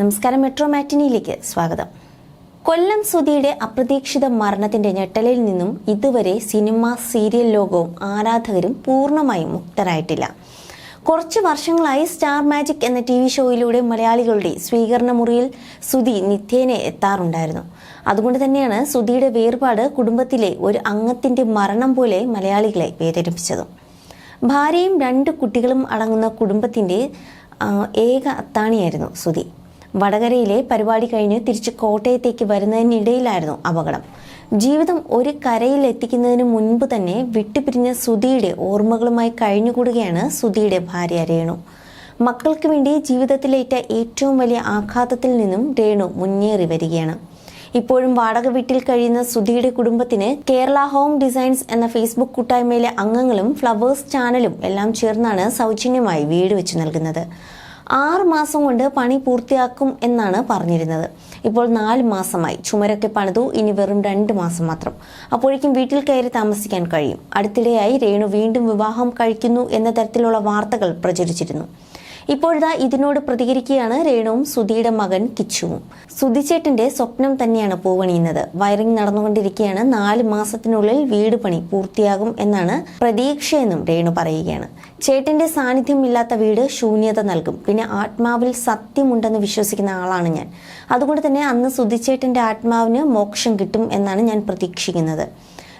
നമസ്കാരം മെട്രോ മാറ്റിനിയിലേക്ക് സ്വാഗതം. കൊല്ലം സുധിയുടെ അപ്രതീക്ഷിത മരണത്തിന്റെ ഞെട്ടലിൽ നിന്നും ഇതുവരെ സിനിമ സീരിയൽ ലോകവും ആരാധകരും പൂർണമായും മുക്തരായിട്ടില്ല. കുറച്ച് വർഷങ്ങളായി സ്റ്റാർ മാജിക് എന്ന ടി വി ഷോയിലൂടെ മലയാളികളുടെ സ്വീകരണ മുറിയിൽ സുധി നിത്യേനെ എത്താറുണ്ടായിരുന്നു. അതുകൊണ്ട് തന്നെയാണ് സുധിയുടെ വേർപാട് കുടുംബത്തിലെ ഒരു അംഗത്തിന്റെ മരണം പോലെ മലയാളികളെ വേദനിപ്പിച്ചത്. ഭാര്യയും രണ്ട് കുട്ടികളും അടങ്ങുന്ന കുടുംബത്തിന്റെ ഏക അത്താണിയായിരുന്നു സുധി. വടകരയിലെ പരിപാടി കഴിഞ്ഞ് തിരിച്ച് കോട്ടയത്തേക്ക് വരുന്നതിനിടയിലായിരുന്നു അപകടം. ജീവിതം ഒരു കരയിൽ എത്തിക്കുന്നതിന് മുൻപ് തന്നെ വിട്ടുപിരിഞ്ഞ സുധിയുടെ ഓർമ്മകളുമായി കഴിഞ്ഞുകൂടുകയാണ് സുധിയുടെ ഭാര്യ രേണു. മക്കൾക്ക് വേണ്ടി ജീവിതത്തിലേറ്റ ഏറ്റവും വലിയ ആഘാതത്തിൽ നിന്നും രേണു മുന്നേറി വരികയാണ്. ഇപ്പോഴും വാടക വീട്ടിൽ കഴിയുന്ന സുധിയുടെ കുടുംബത്തിന് കേരള ഹോം ഡിസൈൻസ് എന്ന ഫേസ്ബുക്ക് കൂട്ടായ്മയിലെ അംഗങ്ങളും ഫ്ലവേഴ്സ് ചാനലും എല്ലാം ചേർന്നാണ് സൗജന്യമായി വീട് വെച്ച് നൽകുന്നത്. ആറ് മാസം കൊണ്ട് പണി പൂർത്തിയാക്കും എന്നാണ് പറഞ്ഞിരുന്നത്. ഇപ്പോൾ നാല് മാസമായി. ചുമരൊക്കെ പണിതു. ഇനി വെറും രണ്ട് മാസം മാത്രം. അപ്പോഴേക്കും വീട്ടിൽ കയറി താമസിക്കാൻ കഴിയും. അടുത്തിടെയായി രേണു വീണ്ടും വിവാഹം കഴിക്കുന്നു എന്ന തരത്തിലുള്ള വാർത്തകൾ പ്രചരിച്ചിരുന്നു. ഇപ്പോഴിതാ ഇതിനോട് പ്രതികരിക്കുകയാണ് രേണുവും സുധിയുടെ മകൻ കിച്ചുവും. സുധിച്ചേട്ടന്റെ സ്വപ്നം തന്നെയാണ് പൂവണിയുന്നത്. വയറിംഗ് നടന്നുകൊണ്ടിരിക്കുകയാണ്. നാല് മാസത്തിനുള്ളിൽ വീട് പണി പൂർത്തിയാകും എന്നാണ് പ്രതീക്ഷയെന്നും രേണു പറയുകയാണ്. ചേട്ടന്റെ സാന്നിധ്യം ഇല്ലാത്ത വീട് ശൂന്യത നൽകും. പിന്നെ ആത്മാവിൽ സത്യമുണ്ടെന്ന് വിശ്വസിക്കുന്ന ആളാണ് ഞാൻ. അതുകൊണ്ട് തന്നെ അന്ന് സുധിച്ചേട്ടന്റെ ആത്മാവിന് മോക്ഷം കിട്ടും എന്നാണ് ഞാൻ പ്രതീക്ഷിക്കുന്നത്.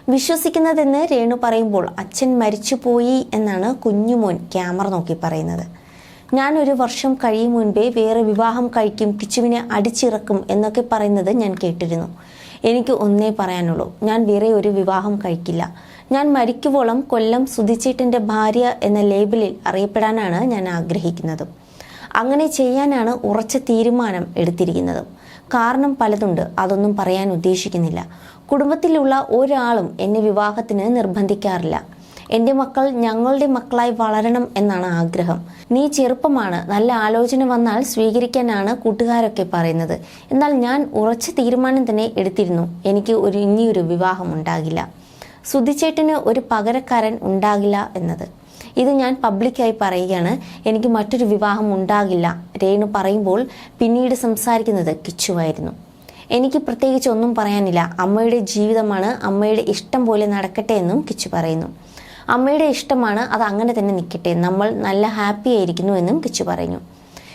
വിശ്വസിക്കുന്നതെന്ന് രേണു പറയുമ്പോൾ അച്ഛൻ മരിച്ചുപോയി എന്നാണ് കുഞ്ഞുമോൻ ക്യാമറ നോക്കി പറയുന്നത്. ഞാൻ ഒരു വർഷം കഴിയും മുൻപേ വേറെ വിവാഹം കഴിക്കും കിച്ചുവിനെ അടിച്ചിറക്കും എന്നൊക്കെ പറയുന്നത് ഞാൻ കേട്ടിരുന്നു. എനിക്ക് ഒന്നേ പറയാനുള്ളൂ ഞാൻ വേറെ ഒരു വിവാഹം കഴിക്കില്ല. ഞാൻ മരിക്കുവോളം കൊല്ലം സുധിച്ചേട്ടന്റെ ഭാര്യ എന്ന ലേബലിൽ അറിയപ്പെടാനാണ് ഞാൻ ആഗ്രഹിക്കുന്നത്. അങ്ങനെ ചെയ്യാനാണ് ഉറച്ച തീരുമാനം എടുത്തിരിക്കുന്നത്. കാരണം പലതുണ്ട് അതൊന്നും പറയാൻ ഉദ്ദേശിക്കുന്നില്ല. കുടുംബത്തിലുള്ള ഒരാളും എന്നെ വിവാഹത്തിന് നിർബന്ധിക്കാറില്ല. എന്റെ മക്കൾ ഞങ്ങളുടെ മക്കളായി വളരണം എന്നാണ് ആഗ്രഹം. നീ ചെറുപ്പമാണ് നല്ല ആലോചന വന്നാൽ സ്വീകരിക്കാനാണ് കൂട്ടുകാരൊക്കെ പറയുന്നത്. എന്നാൽ ഞാൻ ഉറച്ച തീരുമാനം തന്നെ എടുത്തിരുന്നു. എനിക്ക് ഒരു ഇനിയൊരു വിവാഹം ഉണ്ടാകില്ല. സുധിച്ചേട്ടന് ഒരു പകരക്കാരൻ ഉണ്ടാകില്ല എന്നത്. ഇത് ഞാൻ പബ്ലിക്കായി പറയുകയാണ്. എനിക്ക് മറ്റൊരു വിവാഹം ഉണ്ടാകില്ല. രേണു പറയുമ്പോൾ പിന്നീട് സംസാരിക്കുന്നത് കിച്ചുവായിരുന്നു. എനിക്ക് പ്രത്യേകിച്ച് ഒന്നും പറയാനില്ല. അമ്മയുടെ ജീവിതമാണ് അമ്മയുടെ ഇഷ്ടം പോലെ നടക്കട്ടെ എന്നും കിച്ചു പറയുന്നു. അമ്മയുടെ ഇഷ്ടമാണ് അത് അങ്ങനെ തന്നെ നിൽക്കട്ടെ. നമ്മൾ നല്ല ഹാപ്പി ആയിരിക്കുന്നു എന്നും കിച്ചു പറഞ്ഞു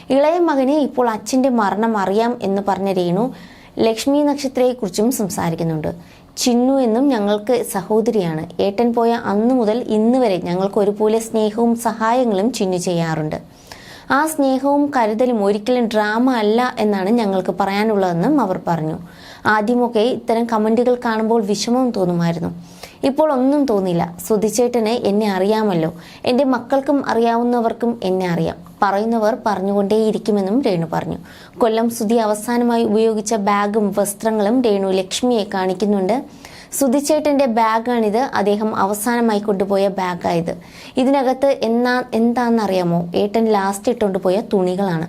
ഇളയ മകന് ഇപ്പോൾ അച്ഛന്റെ മരണം അറിയാം എന്ന് പറഞ്ഞ രേണു ലക്ഷ്മി നക്ഷത്രയെക്കുറിച്ചും സംസാരിക്കുന്നുണ്ട്. ചിന്നു എന്നും ഞങ്ങൾക്ക് സഹോദരിയാണ്. ഏട്ടൻ പോയ അന്നു മുതൽ ഇന്ന് വരെ ഞങ്ങൾക്ക് ഒരുപോലെ സ്നേഹവും സഹായങ്ങളും ചിന്നു ചെയ്യാറുണ്ട്. ആ സ്നേഹവും കരുതലും ഒരിക്കലും ഡ്രാമ അല്ല എന്നാണ് ഞങ്ങൾക്ക് പറയാനുള്ളതെന്നും അവർ പറഞ്ഞു. ആദ്യമൊക്കെ ഇത്തരം കമന്റുകൾ കാണുമ്പോൾ വിഷമം തോന്നുമായിരുന്നു. ഇപ്പോൾ ഒന്നും തോന്നില്ല. സുധിച്ചേട്ടന് എന്നെ അറിയാമല്ലോ. എന്റെ മക്കൾക്കും അറിയാവുന്നവർക്കും എന്നെ അറിയാം. പറയുന്നവർ പറഞ്ഞുകൊണ്ടേയിരിക്കുമെന്നും രേണു പറഞ്ഞു. കൊല്ലം സുധി അവസാനമായി ഉപയോഗിച്ച ബാഗും വസ്ത്രങ്ങളും രേണു ലക്ഷ്മിയെ കാണിക്കുന്നുണ്ട്. സുധിച്ചേട്ടന്റെ ബാഗാണിത്. അദ്ദേഹം അവസാനമായി കൊണ്ടുപോയ ബാഗായത്. ഇതിനകത്ത് എന്നാ എന്താണെന്നറിയാമോ ഏട്ടൻ ലാസ്റ്റ് ഇട്ടുകൊണ്ടുപോയ തുണികളാണ്.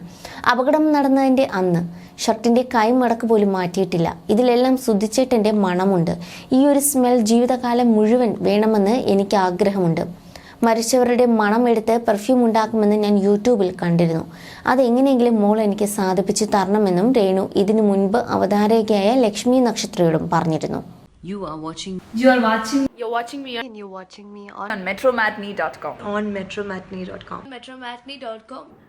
അപകടം നടന്നതിന്റെ അന്ന്. ഷർട്ടിന്റെ കൈമടക്ക് പോലും മാറ്റിയിട്ടില്ല. ഇതിലെല്ലാം സുധിച്ചേട്ടന്റെ മണമുണ്ട്. ഈ ഒരു സ്മെൽ ജീവിതകാലം മുഴുവൻ വേണമെന്ന് എനിക്ക് ആഗ്രഹമുണ്ട്. മരിച്ചവരുടെ മണം എടുത്ത് പെർഫ്യൂം ഉണ്ടാക്കുമെന്ന് ഞാൻ യൂട്യൂബിൽ കണ്ടിരുന്നു. അതെങ്ങനെയെങ്കിലും മോൾ എനിക്ക് സാധിപ്പിച്ചു തരണമെന്നും രേണു ഇതിനു മുൻപ് അവതാരകയായ ലക്ഷ്മി നക്ഷത്രയോടും പറഞ്ഞിരുന്നു. You are watching You are watching You're watching me and you're watching me on, on metromatney.com. on metromatney.com. metromatney.com